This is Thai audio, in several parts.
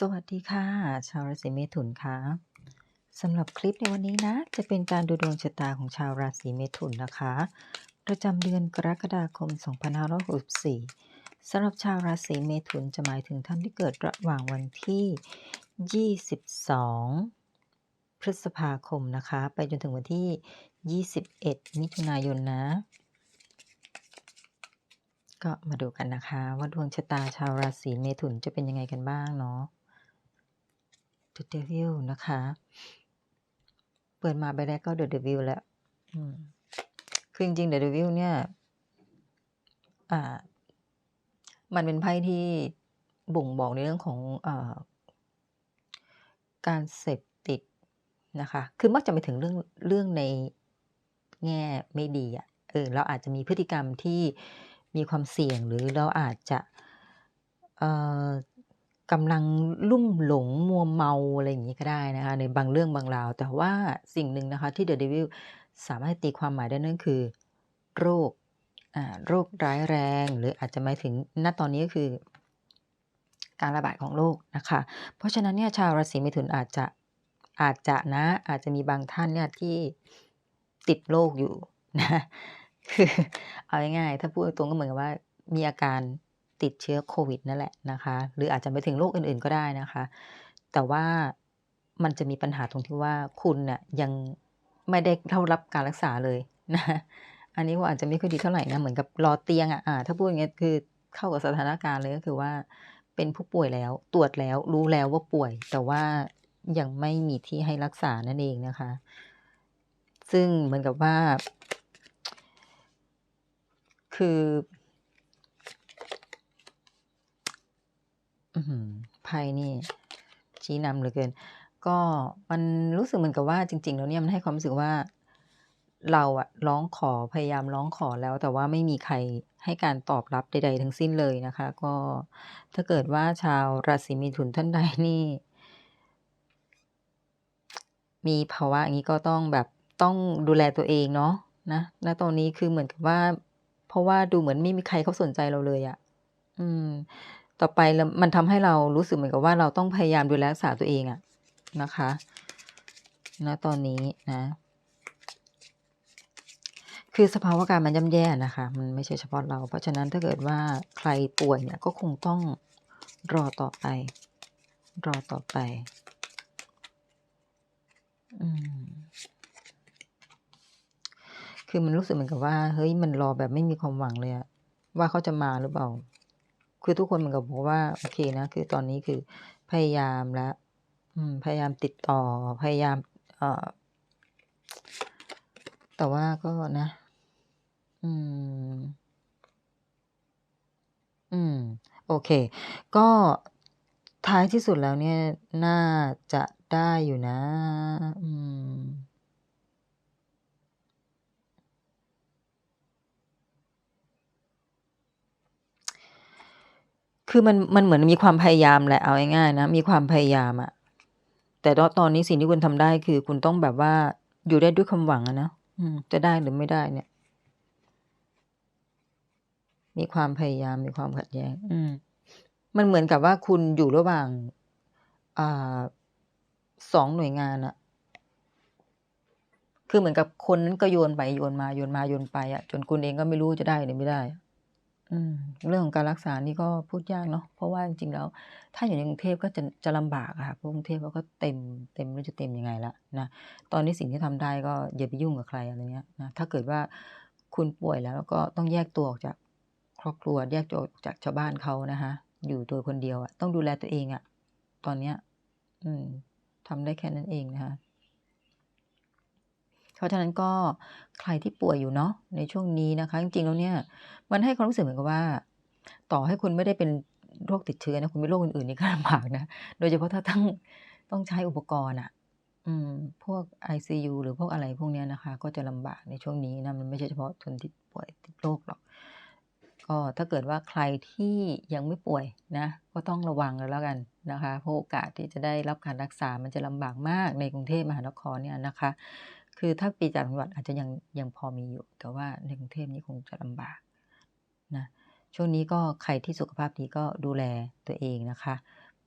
สวัสดีค่ะ ชาวราศีเมถุนคะสำหรับคลิปในวันนี้นะ จะเป็นการดูดวงชะตาของชาวราศีเมถุนนะคะ ประจำเดือนกรกฎาคม 2564สำหรับชาวราศีเมถุนจะหมายถึงท่านที่เกิดระหว่างวันที่ 22 พฤษภาคมนะคะ ไปจนถึงวันที่ 21 มิถุนายนนะ ก็มาดูกันนะคะ ว่าดวงชะตาชาวราศีเมถุนจะเป็นยังไงกันบ้างเนาะ The Devil นะคะ เปิดมาใบแรกก็ The Devil แล้วคือจริงๆ The Devil เนี่ย อ่า มันเป็นไพ่ที่บ่งบอกในเรื่องของอการเสพติดนะคะ คือมักจะไปถึงเรื่องเรื่องในแง่ไม่ดีอะเออ เราอาจจะมีพฤติกรรมที่มีความเสี่ยงหรือเราอาจจะ กำลังลุ่มหลงมัวเมาอะไรอย่างนี้ก็ได้นะคะในบางเรื่องบางราว แต่ว่าสิ่งหนึ่งนะคะที่ The Devil สามารถตีความหมายได้นั่นคือ โรคโรคร้ายแรง หรืออาจจะหมายถึงณตอนนี้ก็คือ การระบาดของโรคนะคะ เพราะฉะนั้นเนี่ยชาวราศีเมถุนอาจจะอาจจะนะ อาจจะมีบางท่านเนี่ยที่ติดโรคอยู่นะคือเอาง่ายๆถ้าพูดตรงก็เหมือนกับว่ามีอาการ ติดเชื้อโควิดนั่นแหละนะคะ หรืออาจจะไปถึงโรคอื่นๆก็ได้นะคะ แต่ว่ามันจะมีปัญหาตรงที่ว่าคุณน่ะยังไม่ได้เข้ารับการรักษาเลยนะอันนี้ก็อาจจะไม่ค่อยดีเท่าไหร่นะเหมือนกับรอเตียงอะอ่าถ้าพูดอย่างเงี้ยคือเข้ากับสถานการณ์เลยก็คือว่า เป็นผู้ป่วยแล้วตรวจแล้วรู้แล้วว่าป่วย แต่ว่ายังไม่มีที่ให้รักษานั่นเองนะคะ ซึ่งเหมือนกับว่า คือ อื้อฮือ ไพ่นี่ ชี้นำเหลือเกิน ก็มันรู้สึกเหมือนกับว่าจริง ๆ แล้วเนี่ยมันให้ความรู้สึกว่า เราอะร้องขอพยายามร้องขอแล้ว แต่ว่าไม่มีใครให้การตอบรับใด ๆ ทั้งสิ้นเลยนะคะ ก็ถ้าเกิดว่าชาวราศีมิถุนท่านใดนี่ มีภาวะอย่างงี้ก็ต้องแบบต้องดูแลตัวเองเนาะนะณตอนนี้คือเหมือนกับว่า เพราะว่าดูเหมือนไม่มีใครเขาสนใจเราเลยอะอืม ต่อไปมันทำให้เรารู้สึกเหมือนกับว่าเราต้องพยายามดูแลรักษาตัวเองอะนะคะณตอนนี้นะ คือสภาวะการมันย่ำแย่นะคะ มันไม่ใช่เฉพาะเรา เพราะฉะนั้นถ้าเกิดว่าใครป่วยเนี่ยก็คงต้องรอต่อไป รอต่อไป อืมคือมันรู้สึกเหมือนกับว่า เฮ้ยมันรอแบบไม่มีความหวังเลยอะว่าเขาจะมาหรือเปล่า คือทุกคนเหมือนกับบอกว่าโอเคนะคือตอนนี้คือพยายามแล้วพยายามติดต่อพยายามเอ่อแต่ว่าก็นะ อืม อืม โอเค ก็ท้ายที่สุดแล้วเนี่ย น่าจะได้อยู่นะ อืม คือมันมันเหมือนมีความพยายามแหละเอาง่ายๆนะ มีความพยายามอะแต่ตอนนี้สิ่งที่คุณทำได้คือ คุณต้องแบบว่าอยู่ได้ด้วยความหวังอะเนาะอืมจะได้หรือไม่ได้เนี่ย มีความพยายามมีความขัดแย้ง อืม มันเหมือนกับว่าคุณอยู่ระหว่างอ่า2หน่วยงานอะคือเหมือนกับคนนั้นก็โยนไปโยนมาโยนมาโยนไปอะจนคุณเองก็ไม่รู้จะได้หรือไม่ได้ อืม เรื่องของการรักษานี่ก็พูดยากเนาะ เพราะว่าจริง ๆ แล้ว ถ้าอยู่ในกรุงเทพก็จะ จะลำบากอะค่ะเพราะกรุงเทพเขาก็เต็ม เต็มไม่รู้จะเต็มยังไงล้วนะ ตอนนี้สิ่งที่ทำได้ก็อย่าไปยุ่งกับใครอะไรเงี้ยนะ ถ้าเกิดว่าคุณป่วยแล้วก็ต้องแยกตัวออกจากครอบครัว แยกตัวออกจากชาวบ้านเขานะคะ อยู่ตัวคนเดียวอะต้องดูแลตัวเองอะตอนเนี้ย อืมทำได้แค่นั้นเองนะคะ เพราะฉะนั้นก็ใครที่ป่วยอยู่เนาะในช่วงนี้นะคะ จริงๆแล้วเนี่ย มันให้ความรู้สึกเหมือนกับว่า ต่อให้คุณไม่ได้เป็นโรคติดเชื้อนะคุณเป็นโรคอื่นๆนี่ก็ลำบากนะ โดยเฉพาะถ้าต้องต้องใช้อุปกรณ์อะอืมพวก ICU หรือพวกอะไรพวกเนี้ยนะคะ ก็จะลำบากในช่วงนี้นะมันไม่ใช่เฉพาะคนที่ป่วยติดโรคหรอกก็ถ้าเกิดว่าใครที่ยังไม่ป่วยนะ ก็ต้องระวังกันแล้วกันนะคะเพราะโอกาสที่จะได้รับการรักษามันจะลำบากมากในกรุงเทพมหานครเนี่ยนะคะ คือถ้าปต่างจังหวัดอาจจะยังยังพอมีอยู่ แต่ว่าในกรุงเทพนี่คงจะลำบากนะช่วงนี้ก็ใครที่สุขภาพดีก็ดูแลตัวเองนะคะ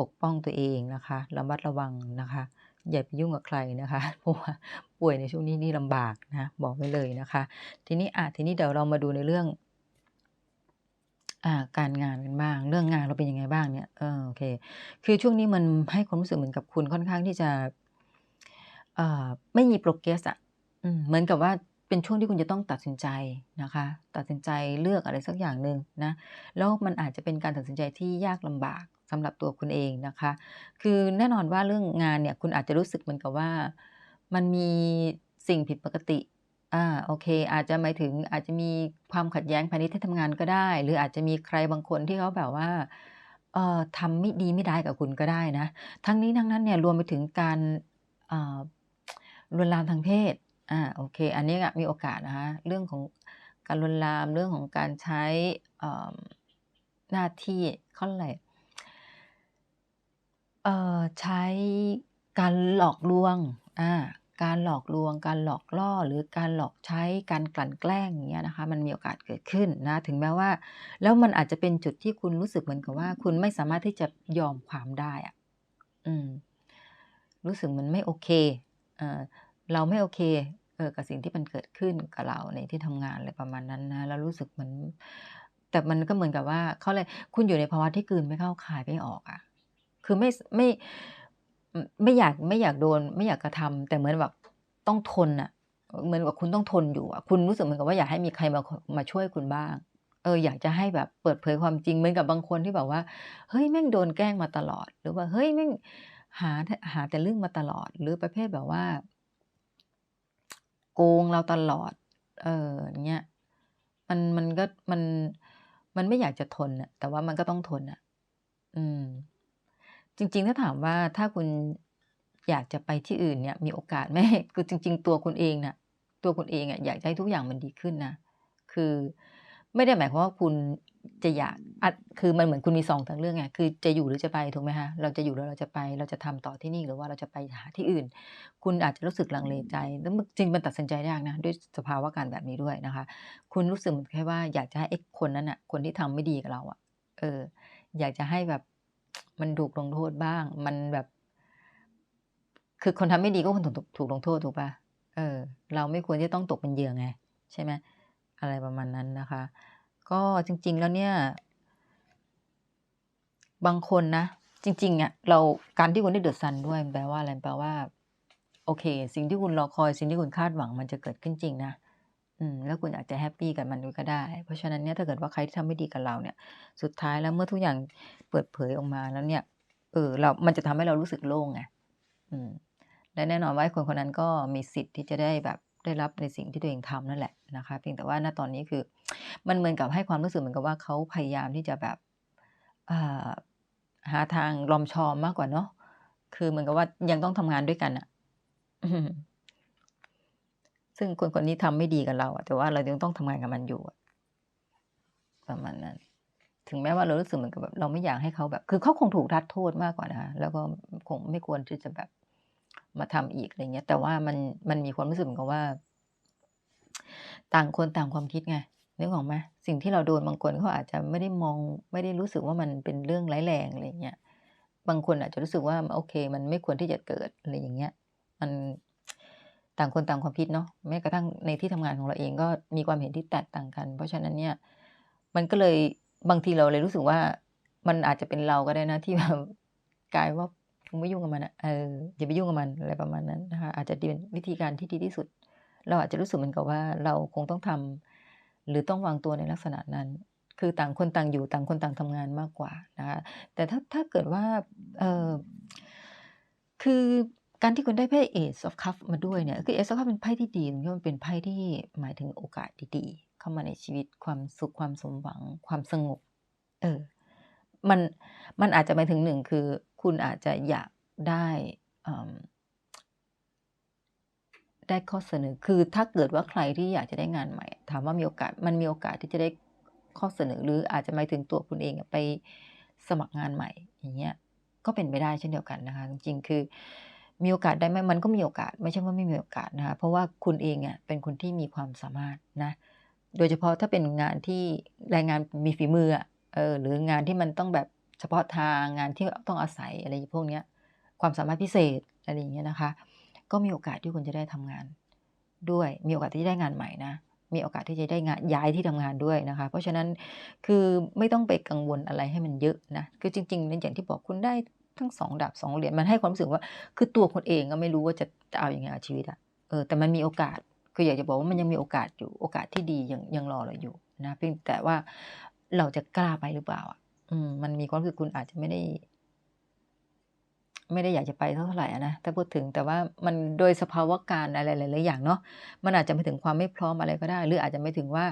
ปกป้องตัวเองนะคะระมัดระวังนะคะ อย่าไปยุ่งกับใครนะคะเพราะว่าป่วยในช่วงนี้นี่ลำบากนะบอกไว้เลยนะคะ ทีนี้อะทีนี้เดี๋ยวเรามาดูในเรื่องอ่าการงานกันบ้างเรื่องงานเราเป็นยังไงบ้างเนี่ยเออโอเค คือช่วงนี้มันให้ความรู้สึกเหมือนกับคุณค่อนข้างที่จะ่ไม่มี progress อะเหมือนกับว่าเป็นช่วงที่คุณจะต้องตัดสินใจนะคะ ตัดสินใจเลือกอะไรสักอย่างหนึ่งนะแล้วมันอาจจะเป็นการตัดสินใจที่ยากลำบากสำหรับตัวคุณเองนะคะ คือแน่นอนว่าเรื่องงานเนี่ยคุณอาจจะรู้สึกเหมือนกับว่า มันมีสิ่งผิดปกติอ่าโอเค อาจจะหมายถึงอาจจะมีความขัดแย้งภายในที่ทำงานก็ได้ หรืออาจจะมีใครบางคนที่เขาแบบว่าเอ่อทำไม่ดีไม่ร้กับคุณก็ได้นะ ทั้งนี้ทั้งนั้นเนี่ยรวมไปถึงการอ่า ลวนลามทางเพศอ่าโอเค อันนี้อะมีโอกาสนะคะเรื่องของการลวนลามเรื่องของการใช้หน้าที่เขาอะไรเอ่อใช้การหลอกลวงอ่าการหลอกลวง การหลอกล่อหรือการหลอกใช้การกลั่นแกล้งอย่างเงี้ยนะคะ มันมีโอกาสเกิดขึ้นนะถึงแม้ว่า แล้วมันอาจจะเป็นจุดที่คุณรู้สึกเหมือนกับว่า คุณไม่สามารถที่จะยอมความได้อะอืมรู้สึกมันไม่โอเค เราไม่โอเคเออกับสิ่งที่มันเกิดขึ้นกับเราในที่ทำงานอะไรประมาณนั้นนะแล้วรู้สึกเหมือนแต่มันก็เหมือนกับว่าเขาเรียคุณอยู่ในภาวะที่กืนไม่เข้าคายไม่ออกอะคือไม่ไม่ไม่อยากไม่อยากโดน ไม่อยากกระทำแต่เหมือนแบบต้องทนน่ะเหมือนกับคุณต้องทนอยู่อะคุณรู้สึกเหมือนกับว่าอยากให้มีใครมามาช่วยคุณบ้าง เอออยากจะให้แบบเปิดเผยความจริงเหมือนกับบางคนที่แบบว่า เฮ้ยแม่งโดนแกล้งมาตลอด หรือว่าเฮ้ยแม่ง หาหาแต่เรื่องมาตลอด หรือประเภทแบบว่า โกงเราตลอด เอออย่างเงี้ยมันมันก็มันมันไม่อยากจะทนน่ะแต่ว่ามันก็ต้องทนน่ะอืม จริง ๆ ถ้าถามว่าถ้าคุณอยากจะไปที่อื่นเนี่ย มีโอกาสไหมคือจริง ๆ ตัวคุณเองน่ะ ตัวคุณเองอะอยากให้ทุกอย่างมันดีขึ้นนะคือ ไม่ได้หมายความว่าคุณจะอยากอะคือมันเหมือนคุณมี2ทางเลือกไงคือจะอยู่หรือจะไปถูกไหมคะ?เราจะอยู่หรือเราจะไป เราจะทำต่อที่นี่หรือว่าเราจะไปหาที่อื่น คุณอาจจะรู้สึกลังเลใจแล้วมันจริงมันตัดสินใจยากนะด้วยสภาวะการแบบนี้ด้วยนะคะ คุณรู้สึกเหมือนแค่ว่าอยากจะให้ไอ้คนนั้นน่ะคนที่ทำไม่ดีกับเราอะ เออ อยากจะให้แบบมันถูกลงโทษบ้าง มันแบบ คือคนทำไม่ดีก็ควรถูกถูกลงโทษถูกปล่า?เออ เราไม่ควรที่จะต้องตกเป็นเหยื่อไง ใช่ไหม อะไรประมาณนั้นนะคะ ก็จริง ๆ แล้วเนี่ย บางคนนะ จริงๆอะเราการที่คุณได้ The Sun ด้วยมันแปลว่าอะไร?แปลว่า โอเค สิ่งที่คุณรอคอย สิ่งที่คุณคาดหวังมันจะเกิดขึ้นจริงนะอืมแล้วคุณอาจจะแฮปปี้กับมันด้วยก็ได้ เพราะฉะนั้นเนี่ยถ้าเกิดว่าใครที่ทำไม่ดีกับเราเนี่ย สุดท้ายแล้วเมื่อทุกอย่างเปิดเผยออกมาแล้วเนี่ย เออ เรา มันจะทำให้เรารู้สึกโล่งไงอืมและแน่นอนว่าคนคนนั้นก็มีสิทธิ์ที่จะได้แบบได้รับในสิ่งที่ตัวเองทำนั่นแหละ นะคะ เพียงแต่ว่าณตอนนี้คือ มันเหมือนกับให้ความรู้สึกเหมือนกับว่าเขาพยายามที่จะแบบหาทางลอมชอมมากกว่าเนาะคือเหมือนกับว่ายังต้องทำงานด้วยกันน่ะซึ่งคนคนนี้ทำไม่ดีกับเราอะแต่ว่าเรายังต้องทำงานกับมันอยู่ประมาณนั้น ถึงแม้ว่าเรารู้สึกเหมือนกับแบบเราไม่อยากให้เขาแบบ คือเขาคงถูกรับโทษมากกว่านะคะแล้วก็คงไม่ควรที่จะแบบมาทำอีกอะไรเงี้ย แต่ว่ามันมันมีความรู้สึกเหมือนกับว่า ต่างคนต่างความคิดไงนึกออกไหม?สิ่งที่เราโดนบางคนเขาอาจจะไม่ได้มองไม่ได้รู้สึกว่ามันเป็นเรื่องร้ายแรงอะไรเงี้ยบางคนอาจจะรู้สึกว่าโอเค มันไม่ควรที่จะเกิดอะไรอย่างเงี้ย มันต่างคนต่างความคิดเนาะแม้กระทั่งในที่ทำงานของเราเองก็มีความเห็นที่แตกต่างกัน เพราะฉะนั้นเนี่ย มันก็เลยบางทีเราเลยรู้สึกว่า มันอาจจะเป็นเราก็ได้นะที่แบบกลายว่าไม่ยุ่งกับมันอะเอออย่าไปยุ่งกับมันอะไรประมาณนั้นนะคะอาจจะเป็นวิธีการที่ดีที่สุด เราอาจจะรู้สึกเหมือนกับว่าเราคงต้องทำหรือต้องวางตัวในลักษณะนั้น คือต่างคนต่างอยู่ต่างคนต่างทำงานมากกว่านะคะแต่ถ้าถ้าเกิดว่าเออคือการที่คุณได้ไพ่ Ace of Cups มาด้วยเนี่ยคือ Ace of Cups เป็นไพ่ที่ดีตรงที่มันเป็นไพ่ที่หมายถึงโอกาสดีๆ เข้ามาในชีวิตความสุขความสมหวัง ความสงบ เออมันมันอาจจะหมายถึง1คือ คุณอาจจะอยากได้ออ ได้ข้อเสนอ คือถ้าเกิดว่าใครที่อยากจะได้งานใหม่ ถามว่ามีโอกาส มันมีโอกาสที่จะได้ข้อเสนอ หรืออาจจะหมายถึงตัวคุณเองไปสมัครงานใหม่ อย่างเงี้ย ก็เป็นไปได้เช่นเดียวกันนะคะ จริงๆ คือ มีโอกาสได้ไหม?มันก็มีโอกาส ไม่ใช่ว่าไม่มีโอกาสนะคะ เพราะว่าคุณเองอะเป็นคนที่มีความสามารถนะ โดยเฉพาะถ้าเป็นงานที่แรงงานมีฝีมืออะเออ หรืองานที่มันต้องแบบเฉพาะทาง งานที่ต้องอาศัยอะไรพวกเนี้ย ความสามารถพิเศษอะไรอย่างเงี้ยนะคะ ก็มีโอกาสที่คุณจะได้ทำงาน ด้วยมีโอกาสที่จะได้งานใหม่นะมีโอกาสที่จะได้งานย้ายที่ทำงานด้วยนะคะ เพราะฉะนั้นคือไม่ต้องไปกังวลอะไรให้มันเยอะนะคือจริงๆในอย่างที่บอกคุณได้ทั้งสองดาบสองเหรียญมันให้ความรู้สึกว่า คือตัวคุณเองก็ไม่รู้ว่าจะจะเอาอยัางไงกับชีวิตอะเออแต่มันมีโอกาสคืออยากจะบอกว่ามันยังมีโอกาสอยู่โอกาสที่ดียังยังรอเราอยู่นะเพียงแต่ว่าเราจะกล้าไปหรือเปล่าอะอืมมันมีความรู้สึกคุณอาจจะไม่ได้ ไม่ได้อยากจะไปเท่าไหร่นะถ้าพูดถึงแต่ว่ามันโดยสภาวะการอะไรหลายๆอย่างเนาะมันอาจจะไม่ถึงความไม่พร้อมอะไรก็ได้ หรืออาจจะไม่ถึงว่า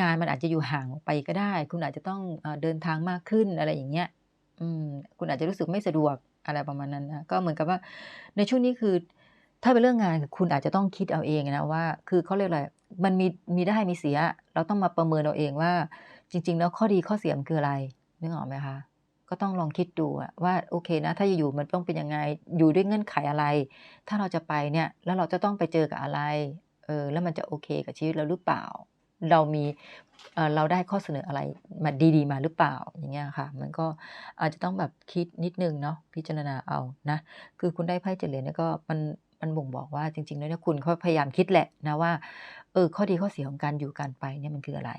งานมันอาจจะอยู่ห่างออกไปก็ได้ คุณอาจจะต้องเอ่อเดินทางมากขึ้นอะไรอย่างเงี้ยอืมคุณอาจจะรู้สึกไม่สะดวกอะไรประมาณนั้นนะก็เหมือนกับว่า ในช่วงนี้คือ ถ้าเป็นเรื่องงานคุณอาจจะต้องคิดเอาเองนะว่า คือเขาเรียกอะไรมันมีมีได้มีเสีย เราต้องมาประเมินเอาเองว่า จริง ๆ แล้วข้อดีข้อเสียมันคืออะไรนึกออกไหมคะ ก็ต้องลองคิดดูว่าโอเคนะ ถ้าจะอยู่มันต้องเป็นยังไง อยู่ด้วยเงื่อนไขอะไร ถ้าเราจะไปเนี่ยแล้วเราจะต้องไปเจอกับอะไรเออแล้วมันจะโอเคกับชีวิตเราหรือเปล่า เรามีเเราได้ข้อเสนออะไรมาดีๆ มาหรือเปล่าอย่างเงี้ยค่ะ มันก็อาจจะต้องแบบคิดนิดนึงเนาะพิจารณาเอานะคือคุณได้ไพ่เจรียญเนี่ยก็มันมันบ่งบอกว่าจริงๆแล้วเนี่ยคุณก็พยายามคิดแหละนะว่าเออข้อดีข้อเสียของการอยู่การไปเนี่ยมันคืออะไร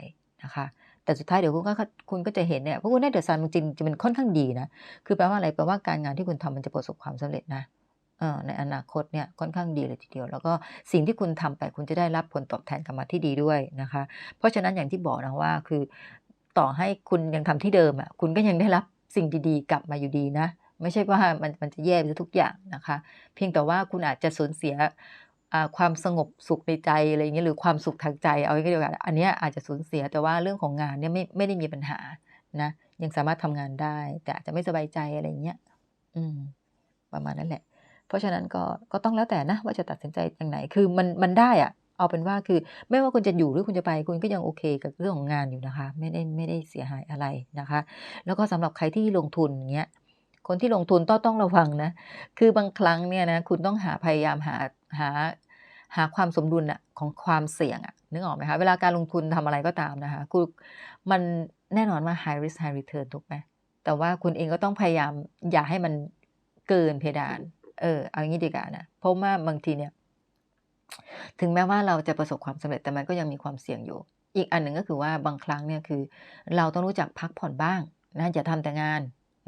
นะคะ แต่สุดท้ายเดี๋ยวคุณก็คุณก็จะเห็นเนี่ยเพราะคุณได้เดอะซันจริงจะเป็นค่อนข้างดีนะคือแปลว่าอะไรแปลว่าการงานที่คุณทำมันจะประสบความสำเร็จนะในอนาคตเนี่ยค่อนข้างดีเลยทีเดียว แล้วก็สิ่งที่คุณทำไปคุณจะได้รับผลตอบแทนกลับมาที่ดีด้วยนะคะ เพราะฉะนั้นอย่างที่บอกนะว่าคือต่อให้คุณยังทำที่เดิมอะคุณก็ยังได้รับสิ่งดีๆ กลับมาอยู่ดีนะ ไม่ใช่ว่ามันมันจะแย่ไปทุกอย่างนะคะ เพียงแต่ว่าคุณอาจจะสูญเสีย ความสงบสุขในใจอะไรเงี้ยหรือความสุขทางใจเอาไว้ก็เดียวกันอันนี้อาจจะสูญเสียแต่ว่าเรื่องของงานเนี่ยไม่ไม่ได้มีปัญหานะยังสามารถทำงานได้ แต่อาจจะไม่สบายใจอะไรเงี้ยอืม ประมาณนั้นแหละ เพราะฉะนั้นก็ก็ต้องแล้วแต่นะ ว่าจะตัดสินใจอย่างไหนคือมันมันได้อะเอาเป็นว่าคือ ไม่ว่าคุณจะอยู่หรือคุณจะไปคุณก็ยังโอเคกับเรื่องของงานอยู่นะคะ ไม่ได้ไม่ได้เสียหายอะไรนะคะ แล้วก็สำหรับใครที่ลงทุนอย่างเงี้ย คนที่ลงทุนต้องต้องระวังนะ คือบางครั้งเนี่ยนะคุณต้องหาพยายามหาหาหาความสมดุลอะของความเสี่ยงอะนึกออกไหมคะ เวลาการลงทุนทำอะไรก็ตามนะคะคือมันแน่นอนว่า high risk high return ถูกไหมแต่ว่าคุณเองก็ต้องพยายามอย่าให้มันเกินเพดาน เออเอางี้ดีกว่านะ เพราะว่าบางทีเนี่ย ถึงแม้ว่าเราจะประสบความสำเร็จแต่มันก็ยังมีความเสี่ยงอยู่ อีกอันหนึ่งก็คือว่าบางครั้งเนี่ยคือ เราต้องรู้จักพักผ่อนบ้างนะอย่าทำแต่งาน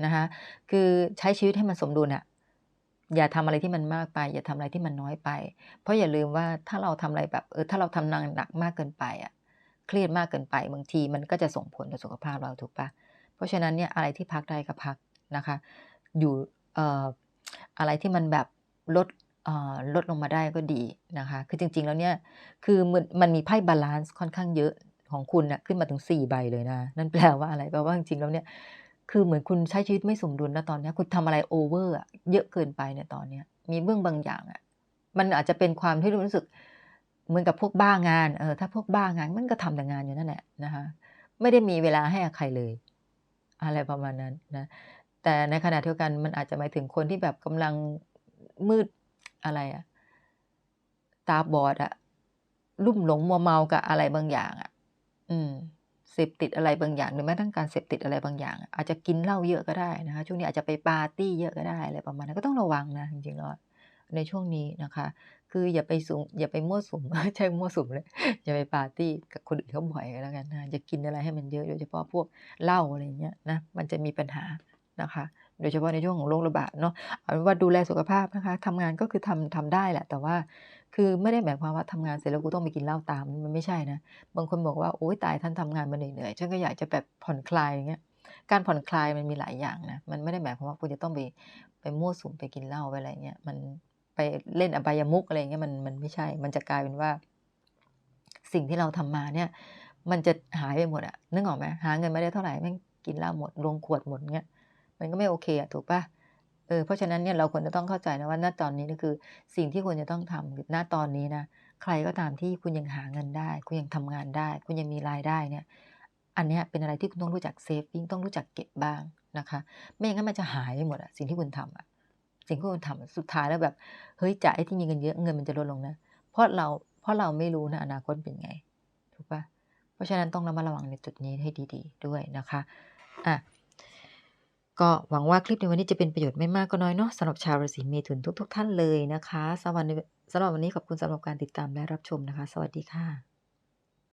นะคะคือใช้ชีวิตให้มันสมดุลอะอย่าทำอะไรที่มันมากไป อย่าทำอะไรที่มันน้อยไป เพราะอย่าลืมว่าถ้าเราทำอะไรแบบเออถ้าเราทำงานหนักมากเกินไปอะเครียดมากเกินไปบางทีมันก็จะส่งผลต่อสุขภาพเราถูกปะเพราะฉะนั้นเนี่ยอะไรที่พักได้ก็พักนะคะ อยู่เอ่ออะไรที่มันแบบลดเอ่อลดลงมาได้ก็ดีนะคะ คือจริง ๆ แล้วเนี่ย คือมันมันมีไพ่บาลานซ์ค่อนข้างเยอะของคุณน่ะขึ้นมาถึงสี่ใบเลยนะ นั่นแปลว่าอะไร แปลว่าจริงๆ แล้วเนี่ย คือเหมือนคุณใช้ชีวิตไม่สมดุลนะตอนนี้คุณทำอะไรโอเวอร์เยอะเกินไปเนี่ยตอนเนี้ย มีเรื่องบางอย่างอะมันอาจจะเป็นความที่รู้สึกเหมือนกับพวกบ้างานเออถ้าพวกบ้างานมันก็ทำแต่งานอยู่นั่นแหละนะคะไม่ได้มีเวลาให้กับใครเลย อะไรประมาณนั้นนะแต่ในขณะเดียวกันมันอาจจะหมายถึงคนที่แบบกำลังมืดอะไรอะตาบอดอะลุ่มหลงมัวเมากับอะไรบางอย่างอะอืม สพติดอะไรบางอย่างหรือแม้ทั้งการเสพติดอะไรบางอย่าง อาจจะกินเหล้าเยอะก็ได้นะคะช่วงนี้อาจจะไปปาร์ตี้เยอะก็ได้อะไรประมาณนั้นก็ต้องระวังนะจริงๆแล้วในช่วงนี้นะคะ คืออย่าไปสุมอย่าไปมั่วสุมใช่มั่วสุมเลยอย่าไปปาร์ตี้กับคนอื่นเขาบ่อยก็แล้วกันนะอย่ากินอะไรให้มันเยอะโดยเฉพาะพวกเหล้าอะไรเงี้ยนะมันจะมีปัญหานะคะ โดยเฉพาะในช่วงของโรคระบาดเนาะเอาเป็นว่าดูแลสุขภาพนะคะทำงานก็คือทำทำได้แหละ แต่ว่า คือไม่ได้หมายความว่าทำงานเสร็จแล้วกูต้องไปกินเหล้าตามมันไม่ใช่นะ บางคนบอกว่าโอ๊ยตายท่านทำงานมาเหนื่อยๆฉันก็อยากจะแบบผ่อนคลายอย่างเงี้ยการผ่อนคลายมันมีหลายอย่างนะมันไม่ได้หมายความว่าคุณจะต้องไปไปมั่วสุมไปกินเหล้าไปอะไรเงี้ยมันไปเล่นอบายมุกอะไรเงี้ยมันมันไม่ใช่ มันจะกลายเป็นว่า สิ่งที่เราทำมาเนี่ย มันจะหายไปหมดอะนึกออกไหมหาเงินไมาได้เท่าไหร่แม่งกินเหล้าหมดลงขวดหมดเงี้ยมันก็ไม่โอเคอะถูกปะ เออเพราะฉะนั้นเนี่ยเราควรจะต้องเข้าใจนะว่าณตอนนี้นี่คือ สิ่งที่ควรจะต้องทำคือณตอนนี้นะใครก็ตามที่คุณยังหาเงินได้ คุณยังทำงานได้ คุณยังมีรายได้เนี่ย อันเนี้ยเป็นอะไรที่คุณต้องรู้จักเซฟวิ่งต้องรู้จักเก็บบ้างนะคะ ไม่อย่างนั้นมันจะหายไปหมดอะสิ่งที่คุณทำอะสิ่งที่คุณทำอะสุดท้ายแล้วแบบเฮ้ยจ่ายไอ้ที่มีเงินเยอะเงินมันจะลดลงนะเพราะเราเพราะเราไม่รู้นะอนาคตเป็นไงถูกปะเพราะฉะนั้นต้องระมัดระวังในจุดนี้ให้ดี ๆ ด้วยนะคะอะ ก็หวังว่าคลิปในวันนี้จะเป็นประโยชน์ไม่มากก็น้อยเนาะสำหรับชาวราศีเมถุนทุก ๆ ท่านเลยนะคะสำหรับในสำหรับวันนี้ขอบคุณสำหรับการติดตามและรับชมนะคะ สวัสดีค่ะ